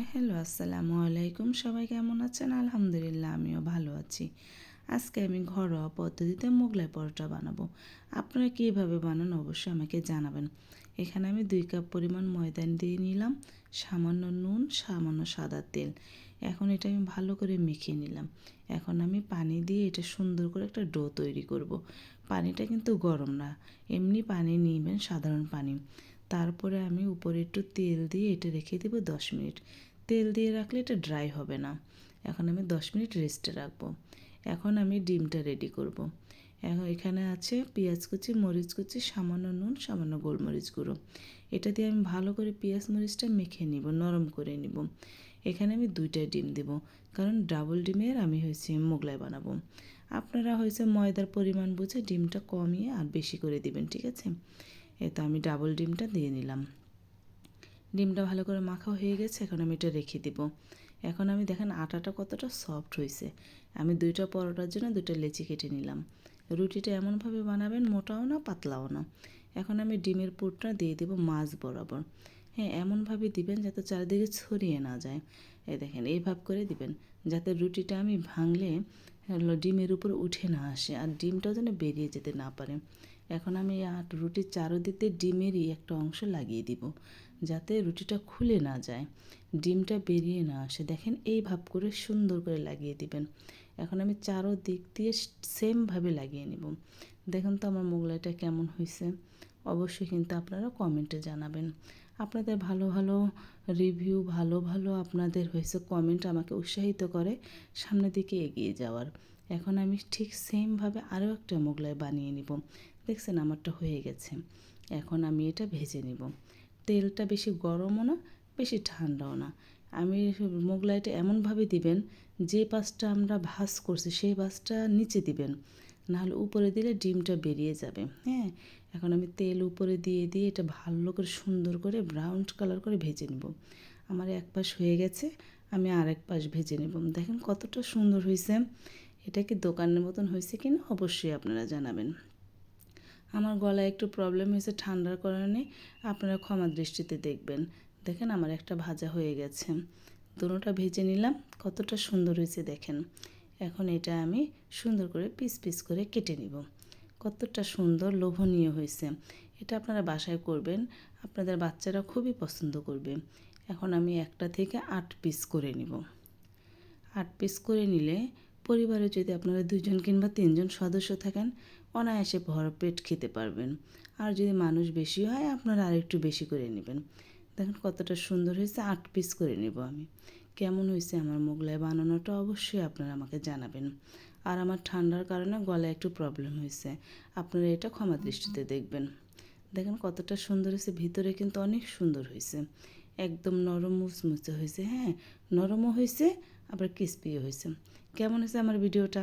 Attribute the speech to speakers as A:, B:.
A: Hello, আসসালামু আলাইকুম। সবাই কেমন আছেন? আলহামদুলিল্লাহ, আমিও ভালো আছি। আজকে আমি ঘরোয়া পদ্ধতিতে মোগলাই পরোটা বানাবো। আপনারা কীভাবে বানান অবশ্যই আমাকে জানাবেন। এখানে আমি দুই কাপ পরিমাণ ময়দা দিয়ে নিলাম, সামান্য নুন, সামান্য সাদা তেল। এখন এটা আমি ভালো করে মেখে নিলাম। এখন আমি পানি দিয়ে এটা সুন্দর করে একটা ডো তৈরি করব। পানিটা কিন্তু গরম না, এমনি পানি নিবেন সাধারণ পানি। তারপরে আমি উপরে একটু তেল দিয়ে এটা রেখে দেবো দশ মিনিট। তেল দিয়ে রাখলে এটা ড্রাই হবে না। এখন আমি দশ মিনিট রেস্টে রাখব। এখন আমি ডিমটা রেডি করব। এখন এখানে আছে পেঁয়াজ কুচি, মরিচ কুচি, সামান্য নুন, সামান্য গোলমরিচ গুঁড়ো। এটা দিয়ে আমি ভালো করে পেঁয়াজ মরিচটা মেখে নিব, নরম করে নিব। এখানে আমি দুইটা ডিম দেব, কারণ ডাবল ডিমের আমি হয়েছে মোগলাই বানাবো। আপনারা হয়েছে ময়দার পরিমাণ বুঝে ডিমটা কমিয়ে আর বেশি করে দিবেন, ঠিক আছে? এ তো আমি ডাবল ডিমটা দিয়ে নিলাম। ডিমটা ভালো করে মাখা হয়ে গেছে, এখন আমি এটা রেখে দিব। এখন আমি দেখেন আটাটা কতটা সফট হয়েছে আমি দুইটা পরোটার জন্য দুইটা লেচি কেটে নিলাম। রুটিটা এমনভাবে বানাবেন, মোটাও না, পাতলাও না। এখন আমি ডিমের পুরটা দিয়ে দেবো মাছ বরাবর। হ্যাঁ এমনভাবে দিবেন যাতে চারিদিকে ছড়িয়ে না যায়। এই দেখেন এইভাবে করে দিবেন। যাতে রুটিটা আমি ভাঙলে ডিমের উপর উঠে না আসে আর ডিমটাও যেন বেরিয়ে যেতে না পারে। এখন আমি আট রুটির চারোদিকে ডিমেরই একটা অংশ লাগিয়ে দিব, যাতে রুটিটা খুলে না যায়। ডিমটা বেরিয়ে না আসে। দেখেন এই ভাব করে সুন্দর করে লাগিয়ে দিবেন। এখন আমি চারো দিক দিয়ে সেমভাবে লাগিয়ে নেব। দেখুন তো আমার মোগলাইটা কেমন হয়েছে অবশ্যই কিন্তু আপনারা কমেন্টে জানাবেন। আপনাদের ভালো ভালো রিভিউ ভালো ভালো আপনাদের হয়েছে কমেন্ট আমাকে উৎসাহিত করে সামনের দিকে এগিয়ে যাওয়ার। এখন আমি ঠিক সেমভাবে আরও একটা মোগলাই বানিয়ে নিব। দেখছেন আমারটা হয়ে গেছে। এখন আমি এটা ভেজে নিব। তেলটা বেশি গরমও না, বেশি ঠান্ডাও না। আমি মোগলাইটা এমনভাবে দিবেন, যে পাশটা আমরা ভাজ করছি, সেই পাশটা নিচে দিবেন। নাহলে উপরে দিলে ডিমটা বেরিয়ে যাবে। হ্যাঁ? এখন আমি তেল উপরে দিয়ে দিয়ে এটা ভালো করে সুন্দর করে ব্রাউন কালার করে ভেজে নেব। আমার এক পাশ হয়ে গেছে, আমি আরেক পাশ ভেজে নেব। দেখেন কতটা সুন্দর হয়েছে এটা কি দোকানের মতন হয়েছে কি না অবশ্যই আপনারা জানাবেন। আমার গলায় একটু প্রবলেম হয়েছে ঠান্ডার কারণে, আপনারা ক্ষমা দৃষ্টিতে দেখবেন। দেখেন আমার একটা ভাজা হয়ে গেছে। দুটোটা ভেজে নিলাম, কতটা সুন্দর হয়েছে দেখেন। এখন এটা আমি সুন্দর করে পিস পিস করে কেটে নিব। কতটা সুন্দর, লোভনীয় হয়েছে। এটা আপনারা বাসায় করবেন, আপনাদের বাচ্চারা খুবই পছন্দ করবে। এখন আমি একটা থেকে আট পিস করে নিব। আট পিস করে নিলে পরিবারে যদি আপনারা দুজন কিংবা তিনজন সদস্য থাকেন, অনায়াসে ভর পেট খেতে পারবেন। আর যদি মানুষ বেশি হয়, আপনারা আরেকটু বেশি করে নেবেন। দেখেন কতটা সুন্দর হয়েছে, আট পিস করে নেব আমি। কেমন হয়েছে আমার মোগলাই বানানোটা অবশ্যই আপনারা আমাকে জানাবেন। আর আমার ঠান্ডার কারণে গলায় একটু প্রবলেম হয়েছে। আপনারা এটা ক্ষমা দৃষ্টিতে দেখবেন। দেখেন কতটা সুন্দর হয়েছে, ভিতরে কিন্তু অনেক সুন্দর হয়েছে। একদম নরম মুচমুচে হয়েছে হ্যাঁ? নরমও হয়েছে, আবার ক্রিস্পিও হয়েছে। কেমন হয়েছে আমার ভিডিওটা?